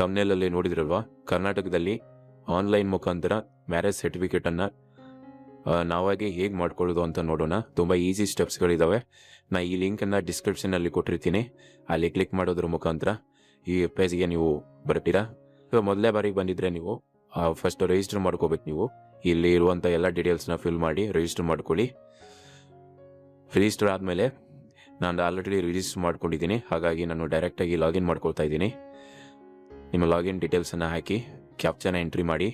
ತಮ್ನೇಲಲ್ಲಿ ನೋಡಿದ್ರಲ್ವಾ? ಕರ್ನಾಟಕದಲ್ಲಿ ಆನ್ಲೈನ್ ಮುಖಾಂತರ ಮ್ಯಾರೇಜ್ ಸರ್ಟಿಫಿಕೇಟನ್ನು ನಾವಾಗೆ ಹೇಗೆ ಮಾಡ್ಕೊಳ್ಳೋದು ಅಂತ ನೋಡೋಣ. ತುಂಬ ಈಸಿ ಸ್ಟೆಪ್ಸ್ಗಳಿದ್ದಾವೆ ನಾ ಈ ಲಿಂಕನ್ನು ಡಿಸ್ಕ್ರಿಪ್ಷನಲ್ಲಿ ಕೊಟ್ಟಿರ್ತೀನಿ. ಅಲ್ಲಿ ಕ್ಲಿಕ್ ಮಾಡೋದ್ರ ಮುಖಾಂತರ ಈ ಪೇಜ್ಗೆ ನೀವು ಬರ್ತೀರಾ? ಸೊ ಮೊದಲೇ ಬಾರಿಗೆ ಬಂದಿದ್ರೆ ನೀವು ಫಸ್ಟ್ ರಿಜಿಸ್ಟರ್ ಮಾಡ್ಕೋಬೇಕು ನೀವು. ಇಲ್ಲಿ ಇರುವಂಥ ಎಲ್ಲ ಡೀಟೇಲ್ಸ್ನ ಫಿಲ್ ಮಾಡಿ ರಿಜಿಸ್ಟರ್ ಮಾಡ್ಕೊಳ್ಳಿ. ರಿಜಿಸ್ಟರ್ ಆದಮೇಲೆ ನಾನು ಆಲ್ರೆಡಿ ರಿಜಿಸ್ಟರ್ ಮಾಡ್ಕೊಂಡಿದ್ದೀನಿ. ಹಾಗಾಗಿ ನಾನು ಡೈರೆಕ್ಟಾಗಿ ಲಾಗಿನ್ ಮಾಡ್ಕೊಳ್ತಾ ಇದ್ದೀನಿ. ನಿಮ್ಮ ಲಾಗಿನ್ ಡೀಟೇಲ್ಸನ್ನು ಹಾಕಿ ಕ್ಯಾಪ್ಚನ ಎಂಟ್ರಿ ಮಾಡಿ.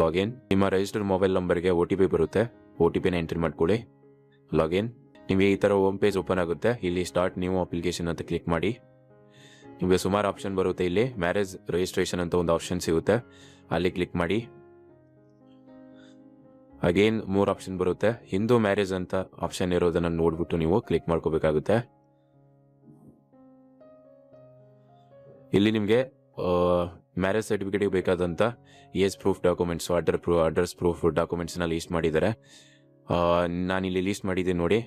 ಲಾಗಿನ್ ನಿಮ್ಮ ರಿಜಿಸ್ಟರ್ಡ್ ಮೊಬೈಲ್ ನಂಬರ್ಗೆ ಒ ಟಿ ಪಿ ಬರುತ್ತೆ. ಒ ಟಿ ಪಿನ ಎಂಟ್ರಿ ಮಾಡ್ಕೊಳ್ಳಿ. ಲಾಗಿನ್ ನಿಮಗೆ ಈ ಥರ ಹೋಮ್ ಪೇಜ್ ಓಪನ್ ಆಗುತ್ತೆ. ಇಲ್ಲಿ ಸ್ಟಾರ್ಟ್ ನ್ಯೂ ಅಪ್ಲಿಕೇಶನ್ ಅಂತ ಕ್ಲಿಕ್ ಮಾಡಿ. ನಿಮಗೆ ಸುಮಾರು ಆಪ್ಷನ್ ಬರುತ್ತೆ ಇಲ್ಲಿ. ಮ್ಯಾರೇಜ್ ರಿಜಿಸ್ಟ್ರೇಷನ್ ಅಂತ ಒಂದು ಆಪ್ಷನ್ ಸಿಗುತ್ತೆ. ಅಲ್ಲಿ ಕ್ಲಿಕ್ ಮಾಡಿ. ಅಗೇನ್ ಮೂರು ಆಪ್ಷನ್ ಬರುತ್ತೆ. ಹಿಂದೂ ಮ್ಯಾರೇಜ್ ಅಂತ ಆಪ್ಷನ್ ಇರೋದನ್ನು ನೋಡ್ಬಿಟ್ಟು ನೀವು ಕ್ಲಿಕ್ ಮಾಡ್ಕೋಬೇಕಾಗುತ್ತೆ. ಇಲ್ಲಿ ನಿಮಗೆ ಮ್ಯಾರೇಜ್ ಸರ್ಟಿಫಿಕೇಟಿಗೆ ಬೇಕಾದಂಥ ಏಜ್ ಪ್ರೂಫ್ ಡಾಕ್ಯುಮೆಂಟ್ಸು ಅಡ್ರ ಪ್ರೂಫ್ ಅಡ್ರೆಸ್ ಪ್ರೂಫ್ ಡಾಕ್ಯುಮೆಂಟ್ಸ್ನ ಲೀಸ್ಟ್ ಮಾಡಿದ್ದಾರೆ. ನಾನಿಲ್ಲಿ ಲೀಸ್ಟ್ ಮಾಡಿದ್ದೀನಿ ನೋಡಿ.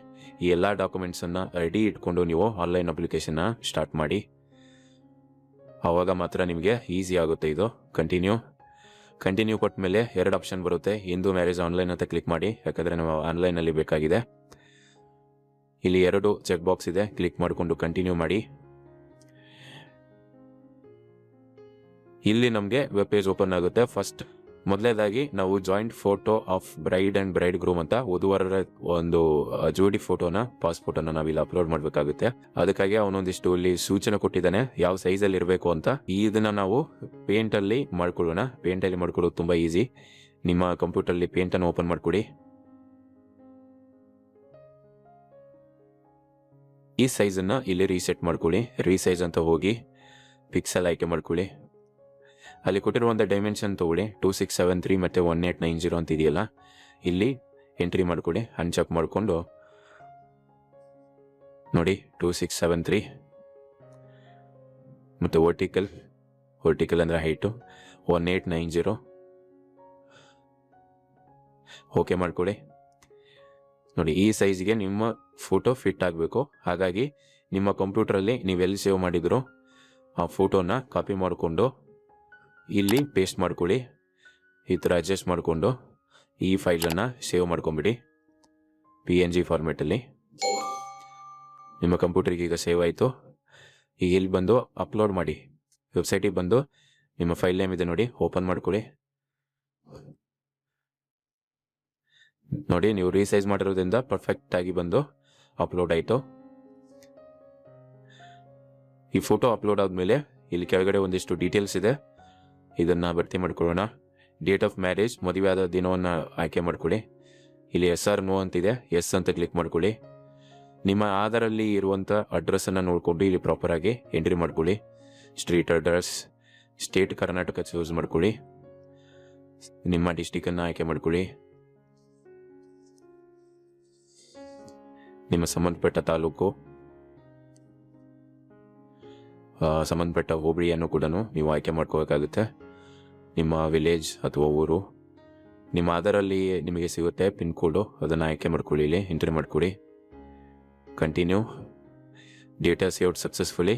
ಈ ಎಲ್ಲ ಡಾಕ್ಯುಮೆಂಟ್ಸನ್ನು ರೆಡಿ ಇಟ್ಕೊಂಡು ನೀವು ಆನ್ಲೈನ್ ಅಪ್ಲಿಕೇಶನ್ನ ಸ್ಟಾರ್ಟ್ ಮಾಡಿ. ಆವಾಗ ಮಾತ್ರ ನಿಮಗೆ ಈಸಿ ಆಗುತ್ತೆ ಇದು. ಕಂಟಿನ್ಯೂ ಕಂಟಿನ್ಯೂ ಕೊಟ್ಟ ಮೇಲೆ ಎರಡು ಆಪ್ಷನ್ ಬರುತ್ತೆ. ಹಿಂದೂ ಮ್ಯಾರೇಜ್ ಆನ್ಲೈನ್ ಅಂತ ಕ್ಲಿಕ್ ಮಾಡಿ, ಯಾಕಂದರೆ ನಾವು ಆನ್ಲೈನಲ್ಲಿ ಬೇಕಾಗಿದೆ. ಇಲ್ಲಿ ಎರಡು ಚೆಕ್ ಬಾಕ್ಸ್ ಇದೆ. ಕ್ಲಿಕ್ ಮಾಡಿಕೊಂಡು ಕಂಟಿನ್ಯೂ ಮಾಡಿ. ಇಲ್ಲಿ ನಮಗೆ ವೆಬ್ ಪೇಜ್ ಓಪನ್ ಆಗುತ್ತೆ. ಫಸ್ಟ್ ಮೊದಲೇದಾಗಿ ನಾವು joint photo of bride and bride groom ಅಂತ ವಧುವರರ ಒಂದು ಜೋಡಿ ಫೋಟೋನ ಪಾಸ್ಪೋರ್ಟ್ ಅನ್ನ ನಾವಿಲ್ಲಿ ಅಪ್ಲೋಡ್ ಮಾಡಬೇಕಾಗುತ್ತೆ. ಅದಕ್ಕಾಗಿ ಅವನೊಂದಿಷ್ಟು ಇಲ್ಲಿ ಸೂಚನೆ ಕೊಟ್ಟಿದ್ದಾನೆ. ಯಾವ ಸೈಜ್ ಅಲ್ಲಿ ಇರಬೇಕು ಅಂತ. ಇದನ್ನ ನಾವು ಪೇಂಟ್ ಅಲ್ಲಿ ಮಾಡ್ಕೊಳ್ಳೋಣ. ಪೇಂಟ್ ಅಲ್ಲಿ ಮಾಡ್ಕೊಳ್ಳೋದು ತುಂಬಾ ಈಸಿ ನಿಮ್ಮ ಕಂಪ್ಯೂಟರ್ ಅಲ್ಲಿ ಪೇಂಟ್ ಅನ್ನು ಓಪನ್ ಮಾಡ್ಕೊಡಿ. ಈ ಸೈಜ್ ಅನ್ನ ಇಲ್ಲಿ ರೀಸೆಟ್ ಮಾಡ್ಕೊಳ್ಳಿ ರೀಸೈಜ್ ಅಂತ ಹೋಗಿ ಪಿಕ್ಸೆಲ್ ಆಯ್ಕೆ ಮಾಡ್ಕೊಳ್ಳಿ ಅಲ್ಲಿ ಕೊಟ್ಟಿರುವಂಥ ಡೈಮೆನ್ಷನ್ ತಗೊಳ್ಳಿ. ಟೂ ಸಿಕ್ಸ್ ಸೆವೆನ್ ತ್ರೀ ಮತ್ತು ಒನ್ ಏಟ್ ನೈನ್ ಜೀರೋ ಅಂತ ಇದೆಯಲ್ಲ? ಇಲ್ಲಿ ಎಂಟ್ರಿ ಮಾಡಿಕೊಡಿ ಅನ್ಚೆಕ್ ಮಾಡಿಕೊಂಡು. ನೋಡಿ ಟೂ ಸಿಕ್ಸ್ ಸೆವೆನ್ ತ್ರೀ ಮತ್ತು ವರ್ಟಿಕಲ್ ವರ್ಟಿಕಲ್ ಅಂದರೆ height one eight nine zero okay ಮಾಡಿಕೊಡಿ. ನೋಡಿ, ಈ ಸೈಜ್ಗೆ ನಿಮ್ಮ ಫೋಟೋ ಫಿಟ್ ಆಗಬೇಕು. ಹಾಗಾಗಿ ನಿಮ್ಮ ಕಂಪ್ಯೂಟ್ರಲ್ಲಿ ನೀವು ಎಲ್ಲಿ ಸೇವ್ ಮಾಡಿದ್ರು ಆ ಫೋಟೋನ ಕಾಪಿ ಮಾಡಿಕೊಂಡು ಇಲ್ಲಿ ಪೇಸ್ಟ್ ಮಾಡ್ಕೊಳ್ಳಿ. ಈ ಥರ ಅಡ್ಜಸ್ಟ್ ಮಾಡಿಕೊಂಡು ಈ ಫೈಲನ್ನು ಸೇವ್ ಮಾಡ್ಕೊಂಬಿಡಿ. ಪಿ ಎನ್ ಜಿ ಫಾರ್ಮೆಟಲ್ಲಿ ನಿಮ್ಮ ಕಂಪ್ಯೂಟರ್ಗೆ ಈಗ ಸೇವ್ ಆಯಿತು. ಈಗ ಇಲ್ಲಿ ಬಂದು ಅಪ್ಲೋಡ್ ಮಾಡಿ. ವೆಬ್ಸೈಟಿಗೆ ಬಂದು ನಿಮ್ಮ ಫೈಲ್ ನೇಮ್ ಇದೆ ನೋಡಿ ಓಪನ್ ಮಾಡ್ಕೊಳ್ಳಿ. ನೋಡಿ, ನೀವು ರೀಸೈಸ್ ಮಾಡಿರೋದ್ರಿಂದ ಪರ್ಫೆಕ್ಟ್ ಆಗಿ ಬಂದು ಅಪ್ಲೋಡ್ ಆಯಿತು. ಈ ಫೋಟೋ ಅಪ್ಲೋಡ್ ಆದಮೇಲೆ ಇಲ್ಲಿ ಕೆಳಗಡೆ ಒಂದಿಷ್ಟು ಡೀಟೇಲ್ಸ್ ಇದೆ. ಇದನ್ನ ಭರ್ತಿ ಮಾಡ್ಕೊಳ್ಳೋಣ. ಡೇಟ್ ಆಫ್ ಮ್ಯಾರೇಜ್ ಮದುವೆಯಾದ ದಿನವನ್ನು ಆಯ್ಕೆ ಮಾಡ್ಕೊಳ್ಳಿ. ಇಲ್ಲಿ ಎಸ್ ಆರ್ ನೋ ಅಂತಿದೆ. ಎಸ್ ಅಂತ ಕ್ಲಿಕ್ ಮಾಡ್ಕೊಳ್ಳಿ. ನಿಮ್ಮ ಆಧಾರಲ್ಲಿ ಇರುವಂಥ ಅಡ್ರೆಸ್ಸನ್ನು ನೋಡಿಕೊಂಡು ಇಲ್ಲಿ ಪ್ರಾಪರಾಗಿ ಎಂಟ್ರಿ ಮಾಡ್ಕೊಳ್ಳಿ. Street address state Karnataka choose ಮಾಡ್ಕೊಳ್ಳಿ. ನಿಮ್ಮ ಡಿಸ್ಟಿಕನ್ನು ಆಯ್ಕೆ ಮಾಡ್ಕೊಳ್ಳಿ. ನಿಮ್ಮ ಸಂಬಂಧಪಟ್ಟ ತಾಲೂಕು ಸಂಬಂಧಪಟ್ಟ ಹೋಬಳಿಯನ್ನು ಕೂಡ ನೀವು ಆಯ್ಕೆ ಮಾಡ್ಕೋಬೇಕಾಗುತ್ತೆ. ನಿಮ್ಮ ವಿಲೇಜ್ ಅಥವಾ ಊರು, ನಿಮ್ಮ ಆಧಾರಲ್ಲಿ ನಿಮಗೆ ಸಿಗುತ್ತೆ ಪಿನ್ ಕೋಡು. ಅದನ್ನು ಆಯ್ಕೆ ಮಾಡ್ಕೊಳ್ಳಿ ಇಲ್ಲಿ ಎಂಟ್ರಿ ಮಾಡಿಕೊಡಿ ಕಂಟಿನ್ಯೂ ಡೇಟಾ ಸೇವ್ಡ್ ಸಕ್ಸಸ್ಫುಲಿ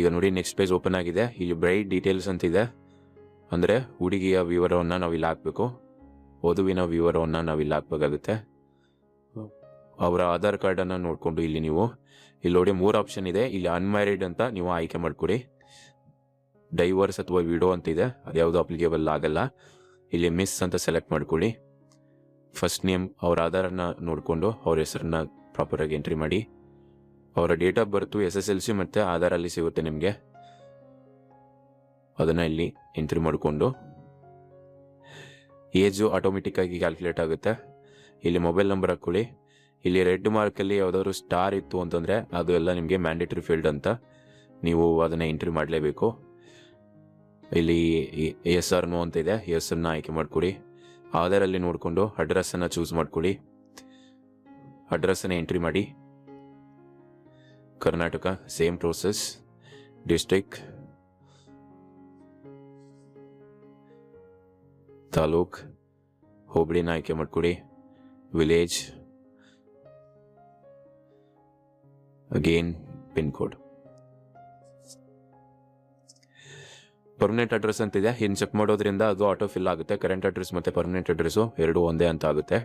ಈಗ ನೋಡಿ ನೆಕ್ಸ್ಟ್ ಪೇಜ್ ಓಪನ್ ಆಗಿದೆ. ಇಲ್ಲಿ ಬ್ರೈಟ್ ಡೀಟೇಲ್ಸ್ ಅಂತಿದೆ ಅಂದರೆ ಹುಡುಗಿಯ ವಿವರವನ್ನು ನಾವು ಇಲ್ಲಿ ಹಾಕಬೇಕು. ವಧುವಿನ ವಿವರವನ್ನು ಇಲ್ಲಿ ಹಾಕಬೇಕಾಗುತ್ತೆ. ಅವರ ಆಧಾರ್ ಕಾರ್ಡನ್ನು ನೋಡಿಕೊಂಡು ಇಲ್ಲಿ ನೀವು. ಇಲ್ಲಿ ನೋಡಿ ಮೂರು ಆಪ್ಷನ್ ಇದೆ. ಇಲ್ಲಿ ಅನ್ಮ್ಯಾರಿಡ್ ಅಂತ ನೀವು ಆಯ್ಕೆ ಮಾಡ್ಕೊಡಿ ಡೈವರ್ಸ್ ಅಥವಾ ವಿಡೋ ಅಂತ ಇದೆ, ಅದು ಯಾವುದು ಅಪ್ಲಿಕೇಬಲ್ ಆಗಲ್ಲ. ಇಲ್ಲಿ ಮಿಸ್ ಅಂತ ಸೆಲೆಕ್ಟ್ ಮಾಡ್ಕೊಳ್ಳಿ. ಫಸ್ಟ್ ನೇಮ್ ಅವ್ರ ಆಧಾರನ ನೋಡಿಕೊಂಡು, ಅವ್ರ ಹೆಸರನ್ನ ಪ್ರಾಪರಾಗಿ ಎಂಟ್ರಿ ಮಾಡಿ. ಅವರ date of birth S S L C ಮತ್ತು ಆಧಾರಲ್ಲಿ ಸಿಗುತ್ತೆ ನಿಮಗೆ. ಅದನ್ನು ಇಲ್ಲಿ ಎಂಟ್ರಿ ಮಾಡಿಕೊಂಡು. ಏಜು ಆಟೋಮೆಟಿಕ್ಕಾಗಿ ಕ್ಯಾಲ್ಕುಲೇಟ್ ಆಗುತ್ತೆ. ಇಲ್ಲಿ ಮೊಬೈಲ್ ನಂಬರ್ ಹಾಕ್ಕೊಳ್ಳಿ. ಇಲ್ಲಿ ರೆಡ್ ಮಾರ್ಕಲ್ಲಿ ಯಾವುದಾದ್ರು ಸ್ಟಾರ್ ಇತ್ತು ಅಂತಂದರೆ, ಅದು ಎಲ್ಲ ನಿಮಗೆ ಮ್ಯಾಂಡೇಟರಿ ಫೀಲ್ಡ್ ಅಂತ. ನೀವು ಅದನ್ನು ಎಂಟ್ರಿ ಮಾಡಲೇಬೇಕು. ಇಲ್ಲಿ ಎಸ್ ಆರ್ ನೋ ಅಂತ ಇದೆ. ಎಸ್ ಅನ್ನು ಆಯ್ಕೆ ಮಾಡ್ಕೊಡಿ. ಆಧಾರಲ್ಲಿ ನೋಡಿಕೊಂಡು ಅಡ್ರೆಸ್ಸನ್ನು ಚೂಸ್ ಮಾಡ್ಕೊಳ್ಳಿ ಅಡ್ರೆಸ್ಸನ್ನು ಎಂಟ್ರಿ ಮಾಡಿ. Karnataka same process district taluk. ಹೋಬಳಿನ ಆಯ್ಕೆ ಮಾಡಿಕೊಡಿ. Village again pin permanent address ಅಂತಿದೆ. ಇನ್ನು ಚೆಕ್ ಮಾಡೋದ್ರಿಂದ ಅದು ಆಟೋ ಫಿಲ್ ಆಗುತ್ತೆ. ಕರೆಂಟ್ ಅಡ್ರೆಸ್ ಮತ್ತು ಪರ್ಮನೆಂಟ್ ಅಡ್ರೆಸ್ಸು ಎರಡು ಒಂದೇ ಅಂತ ಆಗುತ್ತೆ.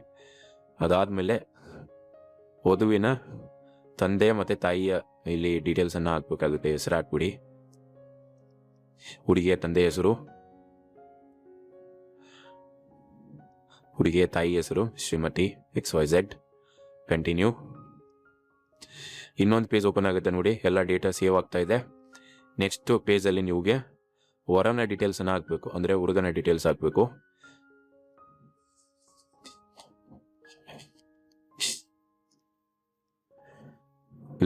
ಅದಾದಮೇಲೆ ವಧುವಿನ ತಂದೆ ಮತ್ತು ತಾಯಿಯ ಇಲ್ಲಿ ಡೀಟೇಲ್ಸನ್ನು ಹಾಕ್ಬೇಕಾಗುತ್ತೆ. ಹೆಸರು ಹಾಕ್ಬಿಡಿ. ಹುಡುಗಿಯ ತಂದೆ ಹೆಸರು. ಹುಡುಗಿಯ ತಾಯಿ ಹೆಸರು Shrimati X Y Z continue ಇನ್ನೊಂದು ಪೇಜ್ ಓಪನ್ ಆಗುತ್ತೆ ನೋಡಿ. ಎಲ್ಲ ಡೇಟಾ ಸೇವ್ ಆಗ್ತಾ ಇದೆ. ನೆಕ್ಸ್ಟ್ ಪೇಜಲ್ಲಿ ನೀವುಗೆ ವರನ ಡೀಟೇಲ್ಸನ್ನು ಹಾಕಬೇಕು. ಅಂದರೆ ಹುಡುಗನ ಡೀಟೇಲ್ಸ್ ಹಾಕಬೇಕು.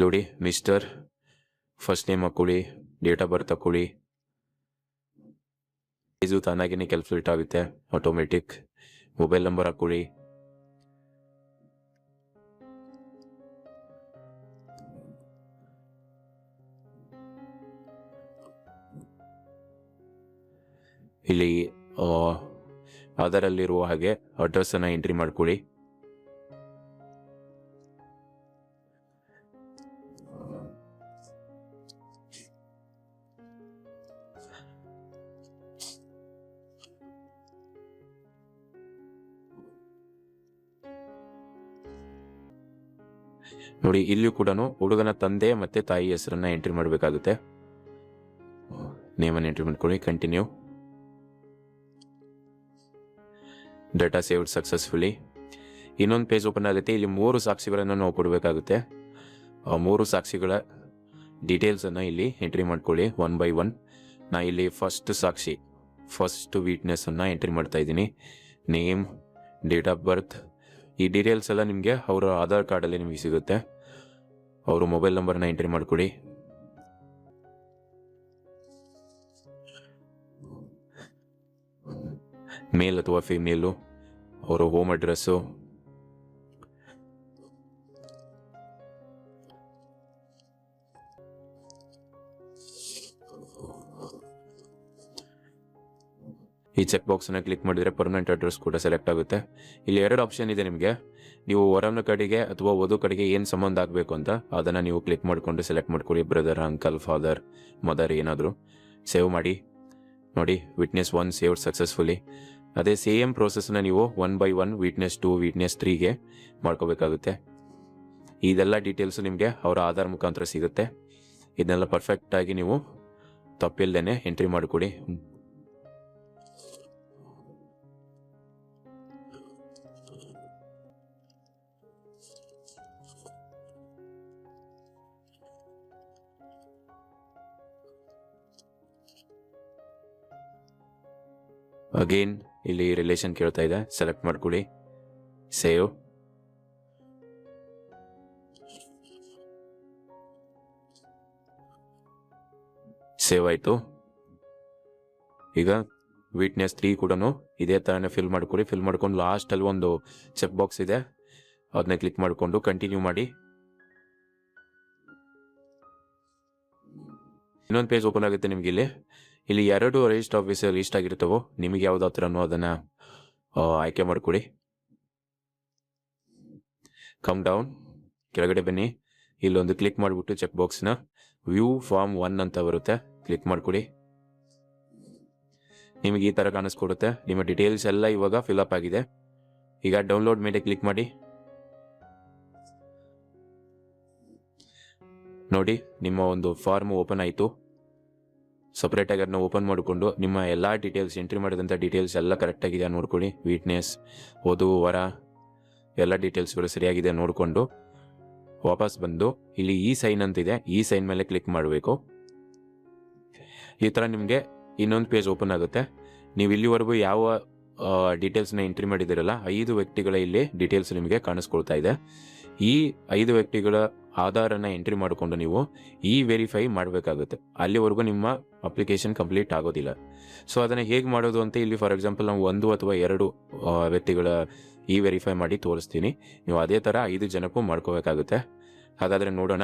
ನೋಡಿ ಮಿಸ್ಟರ್ ಫಸ್ಟ್ ನೇಮ್ ಹಾಕೊಳ್ಳಿ ಡೇಟ್ ಆಫ್ ಬರ್ತ್ ಹಾಕೊಳ್ಳಿ. ಇದು ತಾನಾಗಿನೇ ಕ್ಯಾಲ್ಕುಲೇಟ್ ಆಗುತ್ತೆ ಆಟೋಮೆಟಿಕ್ ಮೊಬೈಲ್ ನಂಬರ್ ಹಾಕೊಳ್ಳಿ. ಇಲ್ಲಿ ಅದರಲ್ಲಿರುವ ಹಾಗೆ ಅಡ್ರೆಸ್ಸನ್ನು ಎಂಟ್ರಿ ಮಾಡ್ಕೊಳ್ಳಿ. ನೋಡಿ, ಇಲ್ಲಿಯೂ ಕೂಡ ಹುಡುಗನ ತಂದೆ ಮತ್ತೆ ತಾಯಿ ಹೆಸರನ್ನ ಎಂಟ್ರಿ ಮಾಡಬೇಕಾಗುತ್ತೆ. ನೇಮನ್ನು ಎಂಟ್ರಿ ಮಾಡ್ಕೊಳ್ಳಿ ಕಂಟಿನ್ಯೂ ಡೇಟಾ ಸೇವ್ಡ್ ಸಕ್ಸಸ್ಫುಲಿ. ಇನ್ನೊಂದು ಪೇಜ್ ಓಪನ್ ಆಗುತ್ತೆ ಇಲ್ಲಿ ಮೂರು ಸಾಕ್ಷಿಗಳನ್ನು ನಾವು ಕೊಡಬೇಕಾಗುತ್ತೆ. ಮೂರು ಸಾಕ್ಷಿಗಳ ಡೀಟೇಲ್ಸನ್ನು ಇಲ್ಲಿ ಎಂಟ್ರಿ ಮಾಡ್ಕೊಳ್ಳಿ. One by one. ನಾ ಇಲ್ಲಿ ಫಸ್ಟ್ ಸಾಕ್ಷಿ, ಫಸ್ಟ್ ವೀಟ್ನೆಸ್ಸನ್ನು ಎಂಟ್ರಿ ಮಾಡ್ತಾ ಇದ್ದೀನಿ. Name, date of birth. ಈ ಡೀಟೇಲ್ಸ್ ಎಲ್ಲ ನಿಮಗೆ ಅವರ ಆಧಾರ್ ಕಾರ್ಡಲ್ಲಿ ನಿಮಗೆ ಸಿಗುತ್ತೆ. ಅವರು ಮೊಬೈಲ್ ನಂಬರ್ನ ಎಂಟ್ರಿ ಮಾಡಿಕೊಡಿ. ಮೇಲ್ ಅಥವಾ ಫೀಮೇಲು, ಅವರ ಹೋಮ್ ಅಡ್ರೆಸ್ಸು ಈ ಚೆಕ್ ಬಾಕ್ಸನ್ನು ಕ್ಲಿಕ್ ಮಾಡಿದರೆ ಪರ್ಮನೆಂಟ್ ಅಡ್ರೆಸ್ ಕೂಡ ಸೆಲೆಕ್ಟ್ ಆಗುತ್ತೆ. ಇಲ್ಲಿ ಎರಡು ಆಪ್ಷನ್ ಇದೆ ನಿಮಗೆ. ನೀವು ವರನ ಕಡೆಗೆ ಅಥವಾ ವಧು ಕಡೆಗೆ ಏನು ಸಂಬಂಧ ಆಗಬೇಕು ಅಂತ, ಅದನ್ನು ನೀವು ಕ್ಲಿಕ್ ಮಾಡಿಕೊಂಡು ಸೆಲೆಕ್ಟ್ ಮಾಡ್ಕೊಳ್ಳಿ. ಬ್ರದರ್ ಅಂಕಲ್ ಫಾದರ್ ಮದರ್ ಏನಾದರೂ. ಸೇವ್ ಮಾಡಿ. ನೋಡಿ ವಿಟ್ನೆಸ್ ಒನ್ ಸೇವ್ ಸಕ್ಸಸ್ಫುಲಿ ಅದೇ ಸೇಮ್ ಪ್ರೋಸೆಸ್ನ ನೀವು one by one witness two witness ತ್ರೀಗೆ ಮಾಡ್ಕೋಬೇಕಾಗುತ್ತೆ. ಇದೆಲ್ಲ ಡೀಟೇಲ್ಸು ನಿಮಗೆ ಅವರ ಆಧಾರ್ ಮುಖಾಂತರ ಸಿಗುತ್ತೆ. ಇದನ್ನೆಲ್ಲ ಪರ್ಫೆಕ್ಟಾಗಿ ನೀವು ತಪ್ಪಿಲ್ಲದೇ ಎಂಟ್ರಿ ಮಾಡಿಕೊಡಿ. ಅಗೇನ್ ಇಲ್ಲಿ ರಿಲೇಷನ್ ಕೇಳ್ತಾ ಇದೆ. ಸೆಲೆಕ್ಟ್ ಮಾಡ್ಕೊಳ್ಳಿ. ಸೇವ್ ಸೇವ್ ಆಯಿತು. ಈಗ ವೀಟ್ನೆಸ್ ತ್ರೀ ಕೂಡ ಇದೇ ಥರನೇ ಫಿಲ್ ಮಾಡ್ಕೊಳ್ಳಿ. ಫಿಲ್ ಮಾಡ್ಕೊಂಡು ಲಾಸ್ಟಲ್ಲಿ ಒಂದು ಚೆಕ್ ಬಾಕ್ಸ್ ಇದೆ. ಅದನ್ನ ಕ್ಲಿಕ್ ಮಾಡಿಕೊಂಡು ಕಂಟಿನ್ಯೂ ಮಾಡಿ. ಇನ್ನೊಂದು ಪೇಜ್ ಓಪನ್ ಆಗುತ್ತೆ ನಿಮಗೆ ಇಲ್ಲಿ. ಇಲ್ಲಿ ಎರಡು ರಿಜಿಸ್ಟರ್ ಆಫೀಸ್ ಲಿಸ್ಟ್ ಆಗಿರ್ತವೋ? ನಿಮಗೆ ಯಾವ್ದು ಹತ್ರನೋ ಅದನ್ನು ಆಯ್ಕೆ ಮಾಡಿಕೊಡಿ. ಕಮ್ ಡೌನ್ ಕೆಳಗಡೆ ಬನ್ನಿ. ಇಲ್ಲೊಂದು ಕ್ಲಿಕ್ ಮಾಡಿಬಿಟ್ಟು ಚೆಕ್ ಬಾಕ್ಸ್ನ ವ್ಯೂ ಫಾರ್ಮ್ ಒನ್ ಅಂತ ಬರುತ್ತೆ. ಕ್ಲಿಕ್ ಮಾಡಿಕೊಡಿ. ನಿಮಗೆ ಈ ಥರ ಕಾಣಿಸ್ಕೊಡುತ್ತೆ. ನಿಮ್ಮ ಡೀಟೇಲ್ಸ್ ಎಲ್ಲ ಇವಾಗ ಫಿಲಪ್ ಆಗಿದೆ. ಈಗ ಡೌನ್ಲೋಡ್ ಮೇಲೆ ಕ್ಲಿಕ್ ಮಾಡಿ. ನೋಡಿ, ನಿಮ್ಮ ಒಂದು ಫಾರ್ಮ್ ಓಪನ್ ಆಯಿತು. ಸಪ್ರೇಟಾಗಿ ಅದನ್ನ ಓಪನ್ ಮಾಡಿಕೊಂಡು ನಿಮ್ಮ ಎಲ್ಲ ಡೀಟೇಲ್ಸ್ ಎಂಟ್ರಿ ಮಾಡಿದಂಥ ಡೀಟೇಲ್ಸ್ ಎಲ್ಲ ಕರೆಕ್ಟಾಗಿದೆ ನೋಡ್ಕೊಳ್ಳಿ. ವೀಟ್ನೆಸ್ ಓದು, ವರ ಎಲ್ಲ ಡೀಟೇಲ್ಸ್ಗಳು ಸರಿಯಾಗಿದೆ ನೋಡಿಕೊಂಡು ವಾಪಸ್ ಬಂದು ಇಲ್ಲಿ ಈ ಸೈನ್ ಅಂತಿದೆ ಈ ಸೈನ್ ಮೇಲೆ ಕ್ಲಿಕ್ ಮಾಡಬೇಕು. ಈ ಥರ ನಿಮಗೆ ಇನ್ನೊಂದು ಪೇಜ್ ಓಪನ್ ಆಗುತ್ತೆ. ನೀವು ಇಲ್ಲಿವರೆಗೂ ಯಾವ ಡೀಟೇಲ್ಸ್ನ ಎಂಟ್ರಿ ಮಾಡಿದಿರಲ್ಲ ಐದು ವ್ಯಕ್ತಿಗಳ ಇಲ್ಲಿ ಡೀಟೇಲ್ಸ್ ನಿಮಗೆ ಕಾಣಿಸ್ಕೊಳ್ತಾ ಇದೆ. ಈ ಐದು ವ್ಯಕ್ತಿಗಳ ಆಧಾರನ ಎಂಟ್ರಿ ಮಾಡಿಕೊಂಡು ನೀವು ಈ ವೆರಿಫೈ ಮಾಡಬೇಕಾಗುತ್ತೆ. ಅಲ್ಲಿವರೆಗೂ ನಿಮ್ಮ ಅಪ್ಲಿಕೇಶನ್ ಕಂಪ್ಲೀಟ್ ಆಗೋದಿಲ್ಲ. ಸೊ ಅದನ್ನು ಹೇಗೆ ಮಾಡೋದು ಅಂತ ಇಲ್ಲಿ ಫಾರ್ ಎಕ್ಸಾಂಪಲ್ ನಾವು ಒಂದು ಅಥವಾ ಎರಡು ವ್ಯಕ್ತಿಗಳ ಈ ವೆರಿಫೈ ಮಾಡಿ ತೋರಿಸ್ತೀನಿ. ನೀವು ಅದೇ ಥರ ಐದು ಜನಕ್ಕೂ ಮಾಡ್ಕೋಬೇಕಾಗುತ್ತೆ. ಹಾಗಾದರೆ ನೋಡೋಣ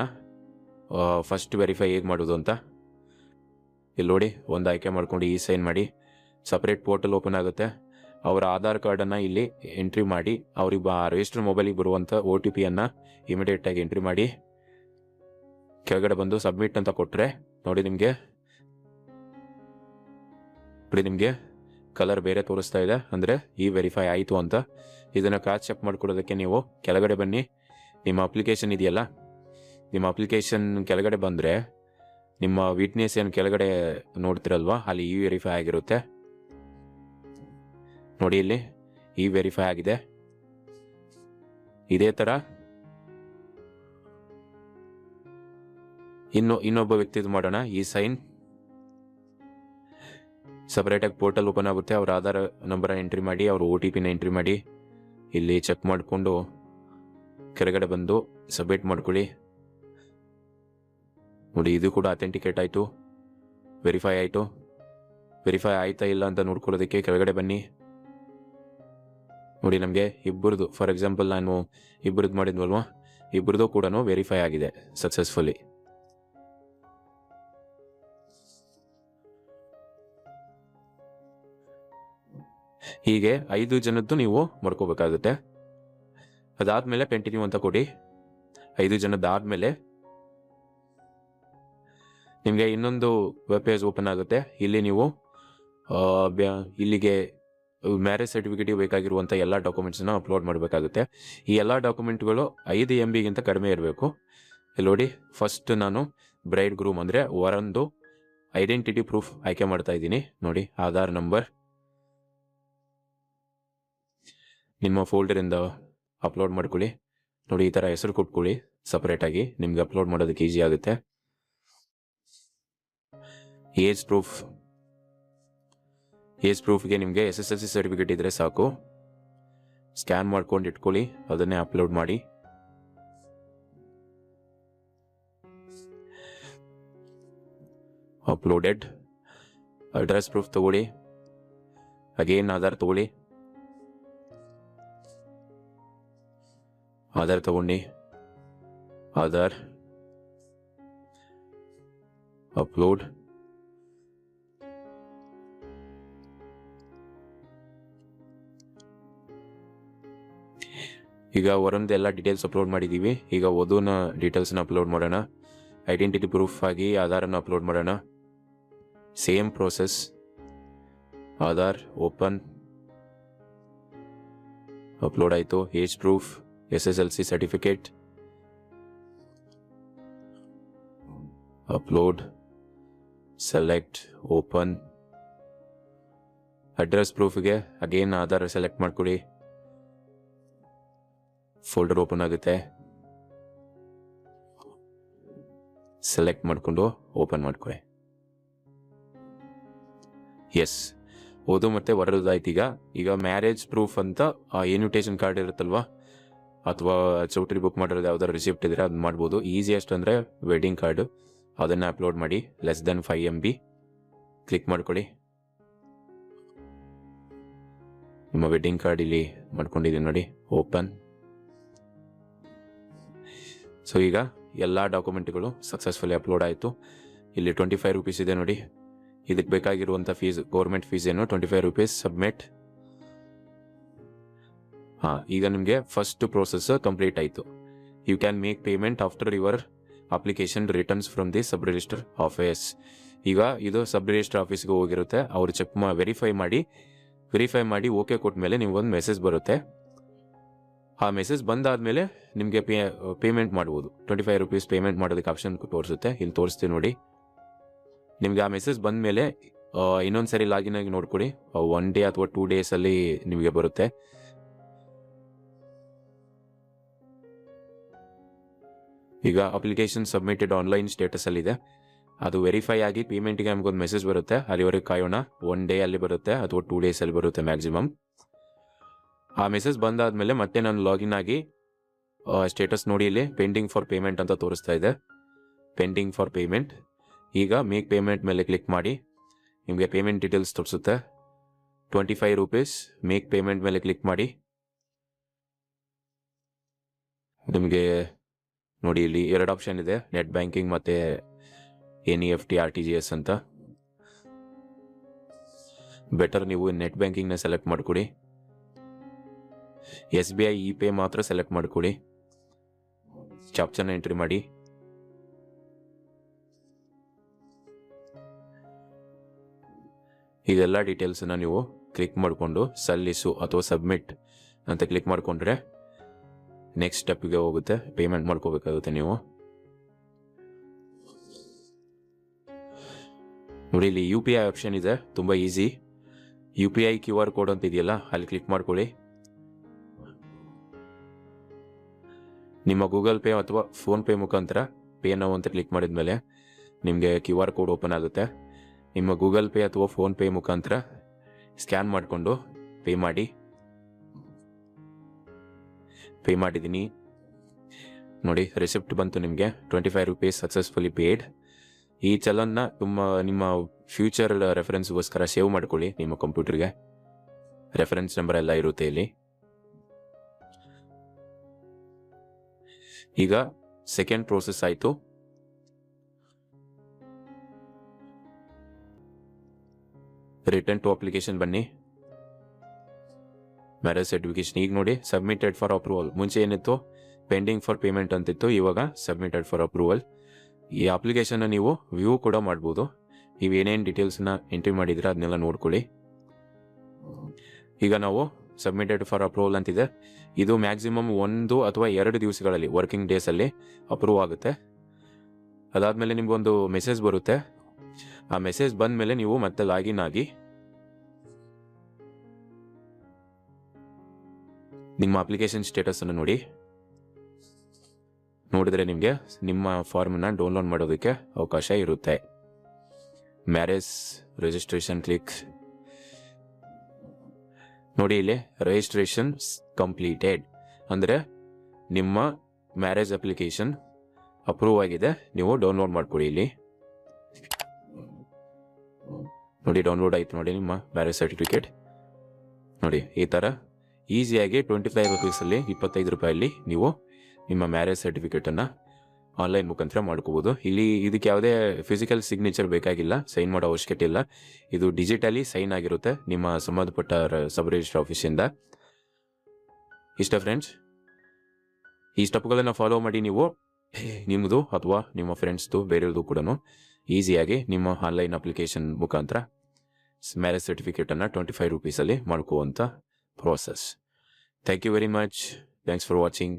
ಫಸ್ಟ್ ವೆರಿಫೈ ಹೇಗೆ ಮಾಡೋದು ಅಂತ. ಇಲ್ಲಿ ನೋಡಿ, ಒಂದು ಆಯ್ಕೆ ಮಾಡ್ಕೊಂಡು ಈ ಸೈನ್ ಮಾಡಿ. ಸಪ್ರೇಟ್ ಪೋರ್ಟಲ್ ಓಪನ್ ಆಗುತ್ತೆ. ಅವರ ಆಧಾರ್ ಕಾರ್ಡನ್ನು ಇಲ್ಲಿ ಎಂಟ್ರಿ ಮಾಡಿ ಅವ್ರಿಗೆ ಬಾ ರಿಜಿಸ್ಟರ್ ಮೊಬೈಲಿಗೆ ಬರುವಂಥ ಒ ಟಿ ಪಿಯನ್ನು ಇಮಿಡಿಯೇಟಾಗಿ ಎಂಟ್ರಿ ಮಾಡಿ. ಕೆಳಗಡೆ ಬಂದು ಸಬ್ಮಿಟ್ ಅಂತ ಕೊಟ್ಟರೆ ನೋಡಿ ನಿಮಗೆ. ನೋಡಿ ನಿಮಗೆ ಕಲರ್ ಬೇರೆ ತೋರಿಸ್ತಾ ಇದೆ, ಅಂದರೆ ಈ ವೆರಿಫೈ ಆಯಿತು ಅಂತ. ಇದನ್ನು ಕ್ರಾಸ್ ಚೆಕ್ ಮಾಡಿಕೊಡೋದಕ್ಕೆ ನೀವು ಕೆಳಗಡೆ ಬನ್ನಿ. ನಿಮ್ಮ ಅಪ್ಲಿಕೇಶನ್ ಇದೆಯಲ್ಲ? ನಿಮ್ಮ ಅಪ್ಲಿಕೇಶನ್ ಕೆಳಗಡೆ ಬಂದರೆ, ನಿಮ್ಮ ವಿಟ್ನೆಸ್ ಏನು ಕೆಳಗಡೆ ನೋಡ್ತಿರಲ್ವಾ? ಅಲ್ಲಿ ಇ ವೆರಿಫೈ ಆಗಿರುತ್ತೆ. ನೋಡಿ ಇಲ್ಲಿ, ಈ ವೆರಿಫೈ ಆಗಿದೆ. ಇದೇ ಥರ ಇನ್ನು ಇನ್ನೊಬ್ಬ ವ್ಯಕ್ತಿದು ಮಾಡೋಣ, ಈ ಸೈನ್ ಸಪ್ರೇಟಾಗಿ ಪೋರ್ಟಲ್ ಓಪನ್ ಆಗುತ್ತೆ, ಅವ್ರ ಆಧಾರ್ ನಂಬರ್ ಎಂಟ್ರಿ ಮಾಡಿ, ಅವ್ರ ಒ ಟಿ ಪಿನ ಎಂಟ್ರಿ ಮಾಡಿ. ಇಲ್ಲಿ ಚೆಕ್ ಮಾಡಿಕೊಂಡು ಕೆಳಗಡೆ ಬಂದು ಸಬ್ಮಿಟ್ ಮಾಡ್ಕೊಳ್ಳಿ. ನೋಡಿ, ಇದು ಕೂಡ ಅಥೆಂಟಿಕೇಟ್ ಆಯಿತು. ವೆರಿಫೈ ಆಯಿತು. ವೆರಿಫೈ ಆಯ್ತಾ ಇಲ್ಲ ಅಂತ ನೋಡ್ಕೊಳ್ಳೋದಕ್ಕೆ ಕೆಳಗಡೆ ಬನ್ನಿ. ನೋಡಿ, ನಮಗೆ ಇಬ್ಬರದು ಫಾರ್ ಎಕ್ಸಾಂಪಲ್ ನಾನು ಇಬ್ಬರದ್ದು ಮಾಡಿದ್ವಲ್ವಾ? ಇಬ್ಬರದ್ದು ಕೂಡ ವೆರಿಫೈ ಆಗಿದೆ ಸಕ್ಸಸ್ಫುಲಿ ಹೀಗೆ ಐದು ಜನದ್ದು ನೀವು ಮಾಡ್ಕೋಬೇಕಾಗುತ್ತೆ. ಅದಾದ್ಮೇಲೆ ಕಂಟಿನ್ಯೂ ಅಂತ ಕೊಡಿ. ಐದು ಜನದ್ದಾದ್ಮೇಲೆ ನಿಮಗೆ ಇನ್ನೊಂದು ವೆಬ್ ಪೇಜ್ ಓಪನ್ ಆಗುತ್ತೆ. ಇಲ್ಲಿ ನೀವು ಇಲ್ಲಿಗೆ ಮ್ಯಾರೇಜ್ ಸರ್ಟಿಫಿಕೇಟ್ ಬೇಕಾಗಿರುವಂಥ ಎಲ್ಲ ಡಾಕ್ಯುಮೆಂಟ್ಸ್ನ ಅಪ್ಲೋಡ್ ಮಾಡಬೇಕಾಗುತ್ತೆ. ಈ ಎಲ್ಲ ಡಾಕ್ಯುಮೆಂಟ್ಗಳು ಐದು ಎಂ ಬಿಗಿಂತ ಕಡಿಮೆ ಇರಬೇಕು. ಇಲ್ಲಿ ನೋಡಿ ಫಸ್ಟ್ ನಾನು ಬ್ರೈಡ್ ಗ್ರೂಮ್ ಅಂದರೆ ವರಂದು ಐಡೆಂಟಿಟಿ ಪ್ರೂಫ್ ಆಯ್ಕೆ ಮಾಡ್ತಾ ಇದ್ದೀನಿ. ನೋಡಿ, ಆಧಾರ್ ನಂಬರ್ ನಿಮ್ಮ ಫೋಲ್ಡರಿಂದ ಅಪ್ಲೋಡ್ ಮಾಡ್ಕೊಳ್ಳಿ. ನೋಡಿ, ಈ ಥರ ಹೆಸರು ಕೊಟ್ಕೊಳ್ಳಿ ಸಪ್ರೇಟಾಗಿ ನಿಮ್ಗೆ ಅಪ್ಲೋಡ್ ಮಾಡೋದಕ್ಕೆ ಈಸಿ ಆಗುತ್ತೆ. ಏಜ್ ಪ್ರೂಫ್ ಏಜ್ ಪ್ರೂಫ್ಗೆ ನಿಮಗೆ S S L C certificate ಇದ್ದರೆ ಸಾಕು. ಸ್ಕ್ಯಾನ್ ಮಾಡ್ಕೊಂಡು ಇಟ್ಕೊಳ್ಳಿ, ಅದನ್ನೇ ಅಪ್ಲೋಡ್ ಮಾಡಿ. ಅಪ್ಲೋಡೆಡ್ ಅಡ್ರೆಸ್ ಪ್ರೂಫ್ ತಗೊಳ್ಳಿ. ಅಗೇನ್ ಆಧಾರ್ ತಗೊಳ್ಳಿ. ಆಧಾರ್ ತಗೊಂಡು. ಆಧಾರ್ ಅಪ್ಲೋಡ್ ಈಗ ವರಂದು ಎಲ್ಲ ಡೀಟೇಲ್ಸ್ ಅಪ್ಲೋಡ್ ಮಾಡಿದ್ದೀವಿ ಈಗ ವಧುನ ಡೀಟೇಲ್ಸ್ನ ಅಪ್ಲೋಡ್ ಮಾಡೋಣ. ಐಡೆಂಟಿಟಿ ಪ್ರೂಫ್ ಆಗಿ ಆಧಾರನ್ನು ಅಪ್ಲೋಡ್ ಮಾಡೋಣ. Same process Aadhaar open upload ಆಯಿತು. Age proof S S L C certificate upload select open address ಪ್ರೂಫ್ಗೆ ಅಗೇನ್ ಆಧಾರ್ ಸೆಲೆಕ್ಟ್ ಮಾಡ್ಕೊಳ್ಳಿ ಫೋಲ್ಡರ್ ಓಪನ್ ಆಗುತ್ತೆ. ಸೆಲೆಕ್ಟ್ ಮಾಡಿಕೊಂಡು ಓಪನ್ ಮಾಡ್ಕೊಳ್ಳಿ. ಎಸ್ ಓದು ಮತ್ತೆ ಹೊರದಾಯ್ತು ಈಗ. ಈಗ ಮ್ಯಾರೇಜ್ ಪ್ರೂಫ್ ಅಂತ ಇನ್ವಿಟೇಷನ್ ಕಾರ್ಡ್ ಇರುತ್ತಲ್ವಾ? ಅಥವಾ ಚೌಟ್ರಿ ಬುಕ್ ಮಾಡಿರೋದು ಯಾವ್ದಾದ್ರು ರಿಸಿಪ್ಟ್ ಇದ್ರೆ ಅದು ಮಾಡ್ಬೋದು. ಈಸಿಯೆಸ್ಟ್ ಅಂದರೆ ವೆಡ್ಡಿಂಗ್ ಕಾರ್ಡು ಅದನ್ನು ಅಪ್ಲೋಡ್ ಮಾಡಿ. Less than five M B click ಮಾಡ್ಕೊಳ್ಳಿ. ನಿಮ್ಮ ವೆಡ್ಡಿಂಗ್ ಕಾರ್ಡ್ ಇಲ್ಲಿ ಮಾಡ್ಕೊಂಡಿದ್ದೀನಿ ನೋಡಿ. ಓಪನ್ ಸೊ ಈಗ ಎಲ್ಲ ಡಾಕ್ಯುಮೆಂಟ್ಗಳು ಸಕ್ಸಸ್ಫುಲಿ ಅಪ್ಲೋಡ್ ಆಯಿತು. ಇಲ್ಲಿ ಟ್ವೆಂಟಿ ಫೈವ್ ರುಪೀಸ್ ಇದೆ ನೋಡಿ. ಇದಕ್ಕೆ ಬೇಕಾಗಿರುವಂಥ ಫೀಸ್ ಗೌರ್ಮೆಂಟ್ ಫೀಸ್ ಏನು ಟ್ವೆಂಟಿ ಫೈವ್ ರುಪೀಸ್ ಸಬ್ಮಿಟ್ ಹಾಂ, ಈಗ ನಿಮಗೆ ಫಸ್ಟ್ ಪ್ರೋಸೆಸ್ ಕಂಪ್ಲೀಟ್ ಆಯಿತು. You can make payment after your application returns from the sub register office ಈಗ ಇದು ಸಬ್ ರಿಜಿಸ್ಟರ್ ಆಫೀಸ್ಗೆ ಹೋಗಿರುತ್ತೆ. ಅವರು ಚೆಕ್ ಮಾ ವೆರಿಫೈ ಮಾಡಿ. ವೆರಿಫೈ ಮಾಡಿ ಓಕೆ ಕೊಟ್ಟ ಮೇಲೆ ನಿಮ್ಗೊಂದು ಮೆಸೇಜ್ ಬರುತ್ತೆ. ಆ ಮೆಸೇಜ್ ಬಂದಾದಮೇಲೆ ನಿಮಗೆ ಪೇ, ಪೇಮೆಂಟ್ ಮಾಡ್ಬೋದು. ಟ್ವೆಂಟಿ ಫೈವ್ ರುಪೀಸ್ ಪೇಮೆಂಟ್ ಮಾಡೋದಕ್ಕೆ ಆಪ್ಷನ್ ತೋರಿಸುತ್ತೆ. ಇಲ್ಲಿ ತೋರಿಸ್ತೀವಿ ನೋಡಿ. ನಿಮಗೆ ಆ ಮೆಸೇಜ್ ಬಂದ ಮೇಲೆ ಇನ್ನೊಂದು ಸರಿ ಲಾಗಿನ್ ಆಗಿ ನೋಡ್ಕೊಡಿ. ಒನ್ ಡೇ ಅಥವಾ ಟೂ ಡೇಸಲ್ಲಿ ನಿಮಗೆ ಬರುತ್ತೆ. ಈಗ ಅಪ್ಲಿಕೇಶನ್ ಸಬ್ಮಿಟೆಡ್ ಆನ್ಲೈನ್ ಸ್ಟೇಟಸಲ್ಲಿದೆ ಅದು ವೆರಿಫೈ ಆಗಿ ಪೇಮೆಂಟ್ಗೆ ನಮಗೊಂದು ಮೆಸೇಜ್ ಬರುತ್ತೆ. ಅಲ್ಲಿವರೆಗೆ ಕಾಯೋಣ. ಒನ್ ಡೇ ಅಲ್ಲಿ ಬರುತ್ತೆ ಅಥವಾ ಟೂ ಡೇಸಲ್ಲಿ ಬರುತ್ತೆ ಮ್ಯಾಕ್ಸಿಮಮ್ ಆ ಮೆಸೇಜ್ ಬಂದಾದ್ಮೇಲೆ ಮತ್ತೆ ನಾನು ಲಾಗಿನ್ ಆಗಿ ಸ್ಟೇಟಸ್ ನೋಡಿ ಇಲ್ಲಿ ಪೆಂಡಿಂಗ್ ಫಾರ್ ಪೇಮೆಂಟ್ ಅಂತ ತೋರಿಸ್ತಾ ಇದೆ. ಪೆಂಡಿಂಗ್ ಫಾರ್ ಪೇಮೆಂಟ್ ಈಗ ಮೇಕ್ ಪೇಮೆಂಟ್ ಮೇಲೆ ಕ್ಲಿಕ್ ಮಾಡಿ, ನಿಮಗೆ ಪೇಮೆಂಟ್ ಡೀಟೇಲ್ಸ್ ತೋರಿಸುತ್ತೆ. Twenty five rupees make payment ಮೇಲೆ ಕ್ಲಿಕ್ ಮಾಡಿ. ನಿಮಗೆ ನೋಡಿ ಇಲ್ಲಿ ಎರಡು ಆಪ್ಷನ್ ಇದೆ ನೆಟ್ ಬ್ಯಾಂಕಿಂಗ್ ಮತ್ತು N E F T R T G S ಅಂತ. ಬೆಟರ್ ನೀವು ನೆಟ್ ಬ್ಯಾಂಕಿಂಗ್ನ ಸೆಲೆಕ್ಟ್ ಮಾಡಿಕೊಡಿ. S B I, E pay ಮಾತ್ರ ಸೆಲೆಕ್ಟ್ ಮಾಡಿಕೊಡಿ ಚಾಪ್ಚನ್ನ ಎಂಟ್ರಿ ಮಾಡಿ. ಇದೆಲ್ಲ ಡೀಟೇಲ್ಸನ್ನು ನೀವು ಕ್ಲಿಕ್ ಮಾಡಿಕೊಂಡು ಸಲ್ಲಿಸು ಅಥವಾ ಸಬ್ಮಿಟ್ ಅಂತ ಕ್ಲಿಕ್ ಮಾಡಿಕೊಂಡ್ರೆ ನೆಕ್ಸ್ಟ್ ಸ್ಟೆಪ್ಗೆ ಹೋಗುತ್ತೆ. ಪೇಮೆಂಟ್ ಮಾಡ್ಕೋಬೇಕಾಗುತ್ತೆ ನೀವು. ನೋಡಿ, ಇಲ್ಲಿ ಯು ಪಿ ಐ ಆಪ್ಷನ್ ಇದೆ. ತುಂಬ easy. U P I Q R code ಅಂತ ಇದೆಯಲ್ಲ, ಅಲ್ಲಿ ಕ್ಲಿಕ್ ಮಾಡ್ಕೊಳ್ಳಿ. ನಿಮ್ಮ ಗೂಗಲ್ ಪೇ ಅಥವಾ ಫೋನ್ ಪೇ ಮುಖಾಂತರ ಪೇ ನಾವು ಅಂತ ಕ್ಲಿಕ್ ಮಾಡಿದ್ಮೇಲೆ ನಿಮಗೆ ಕ್ಯೂ ಆರ್ ಕೋಡ್ ಓಪನ್ ಆಗುತ್ತೆ. ನಿಮ್ಮ ಗೂಗಲ್ ಪೇ ಅಥವಾ ಫೋನ್ ಪೇ ಮುಖಾಂತರ ಸ್ಕ್ಯಾನ್ ಮಾಡಿಕೊಂಡು ಪೇ ಮಾಡಿ. ಪೇ ಮಾಡಿದ್ದೀನಿ ನೋಡಿ ರಿಸಿಪ್ಟ್ ಬಂತು ನಿಮಗೆ. Twenty five rupees successfully paid ಈ ಚಲನ್ನ ತುಂಬ ನಿಮ್ಮ ಫ್ಯೂಚರ್ ರೆಫರೆನ್ಸ್ಗೋಸ್ಕರ ಸೇವ್ ಮಾಡ್ಕೊಳ್ಳಿ ನಿಮ್ಮ ಕಂಪ್ಯೂಟರ್ಗೆ ರೆಫರೆನ್ಸ್ ನಂಬರ್ ಎಲ್ಲ ಇರುತ್ತೆ ಇಲ್ಲಿ. ಈಗ ಸೆಕೆಂಡ್ ಪ್ರೋಸೆಸ್ ಆಯಿತು. ರಿಟರ್ನ್ ಟು ಅಪ್ಲಿಕೇಶನ್ ಬನ್ನಿ. ಮ್ಯಾರೇಜ್ ಸರ್ಟಿಫಿಕೇಶನ್ ಈಗ ನೋಡಿ ಸಬ್ಮಿಟೆಡ್ ಫಾರ್ ಅಪ್ರೂವಲ್ ಮುಂಚೆ ಏನಿತ್ತು? ಪೆಂಡಿಂಗ್ ಫಾರ್ ಪೇಮೆಂಟ್ ಅಂತಿತ್ತು, ಇವಾಗ ಸಬ್ಮಿಟೆಡ್ ಫಾರ್ ಅಪ್ರೂವಲ್ ಈ ಅಪ್ಲಿಕೇಶನ್ನ ನೀವು ವ್ಯೂ ಕೂಡ ಮಾಡ್ಬೋದು. ನೀವು ಏನೇನು ಡೀಟೇಲ್ಸ್ನ ಎಂಟ್ರಿ ಮಾಡಿದ್ರೆ ಅದನ್ನೆಲ್ಲ ನೋಡ್ಕೊಳ್ಳಿ. ಈಗ ನಾವು ಸಬ್ಮಿಟೆಡ್ ಫಾರ್ ಅಪ್ರೂವಲ್ ಅಂತಿದೆ. ಇದು ಮ್ಯಾಕ್ಸಿಮಮ್ ಒಂದು ಅಥವಾ ಎರಡು ದಿವಸಗಳಲ್ಲಿ ವರ್ಕಿಂಗ್ ಡೇಸಲ್ಲಿ ಅಪ್ರೂವ್ ಆಗುತ್ತೆ. ಅದಾದಮೇಲೆ ನಿಮಗೊಂದು ಮೆಸೇಜ್ ಬರುತ್ತೆ. ಆ ಮೆಸೇಜ್ ಬಂದ ಮೇಲೆ ನೀವು ಮತ್ತೆ ಲಾಗಿನ್ ಆಗಿ ನಿಮ್ಮ ಅಪ್ಲಿಕೇಶನ್ ಸ್ಟೇಟಸನ್ನು ನೋಡಿ. ನೋಡಿದರೆ ನಿಮಗೆ ನಿಮ್ಮ ಫಾರ್ಮನ್ನ ಡೌನ್ಲೋಡ್ ಮಾಡೋದಕ್ಕೆ ಅವಕಾಶ ಇರುತ್ತೆ. ಮ್ಯಾರೇಜ್ ರಿಜಿಸ್ಟ್ರೇಷನ್ ಕ್ಲಿಕ್ ನೋಡಿ ಇಲ್ಲಿ ರಿಜಿಸ್ಟ್ರೇಷನ್ ಕಂಪ್ಲೀಟೆಡ್ ಅಂದರೆ ನಿಮ್ಮ ಮ್ಯಾರೇಜ್ ಅಪ್ಲಿಕೇಶನ್ ಅಪ್ರೂವ್ ಆಗಿದೆ, ನೀವು ಡೌನ್ಲೋಡ್ ಮಾಡಿಕೊಡಿ ಇಲ್ಲಿ. ನೋಡಿ ಡೌನ್ಲೋಡ್ ಆಯ್ತು ನೋಡಿ ನಿಮ್ಮ ಮ್ಯಾರೇಜ್ ಸರ್ಟಿಫಿಕೇಟ್ ನೋಡಿ, ಈ ಥರ ಈಸಿಯಾಗಿ ಟ್ವೆಂಟಿ ಫೈವ್ ರುಪೀಸಲ್ಲಿ ಇಪ್ಪತ್ತೈದು ರೂಪಾಯಲ್ಲಿ ನೀವು ನಿಮ್ಮ ಮ್ಯಾರೇಜ್ ಸರ್ಟಿಫಿಕೇಟನ್ನು ಆನ್ಲೈನ್ ಮುಖಾಂತರ ಮಾಡ್ಕೋಬೋದು. ಇಲ್ಲಿ ಇದಕ್ಕೆ ಯಾವುದೇ ಫಿಸಿಕಲ್ ಸಿಗ್ನೇಚರ್ ಬೇಕಾಗಿಲ್ಲ ಸೈನ್ ಮಾಡೋ ಅವಶ್ಯಕತೆ ಇಲ್ಲ. ಇದು ಡಿಜಿಟಲಿ ಸೈನ್ ಆಗಿರುತ್ತೆ ನಿಮ್ಮ ಸಂಬಂಧಪಟ್ಟ ಸಬ್ ರಿಜಿಸ್ಟರ್ ಆಫೀಸಿಂದ ಇಷ್ಟ ಫ್ರೆಂಡ್ಸ್ ಈ ಸ್ಟೆಪ್ಗಳನ್ನು ಫಾಲೋ ಮಾಡಿ ನೀವು, ನಿಮ್ಮದು ಅಥವಾ ನಿಮ್ಮ ಫ್ರೆಂಡ್ಸ್ದು ಬೇರೆಯವ್ರದ್ದು ಕೂಡ ಈಸಿಯಾಗಿ ನಿಮ್ಮ ಆನ್ಲೈನ್ ಅಪ್ಲಿಕೇಶನ್ ಮುಖಾಂತರ ಮ್ಯಾರೇಜ್ ಸರ್ಟಿಫಿಕೇಟನ್ನು ಟ್ವೆಂಟಿ ಫೈವ್ ರುಪೀಸಲ್ಲಿ ಮಾಡ್ಕೋವಂಥ process thank you very much thanks for watching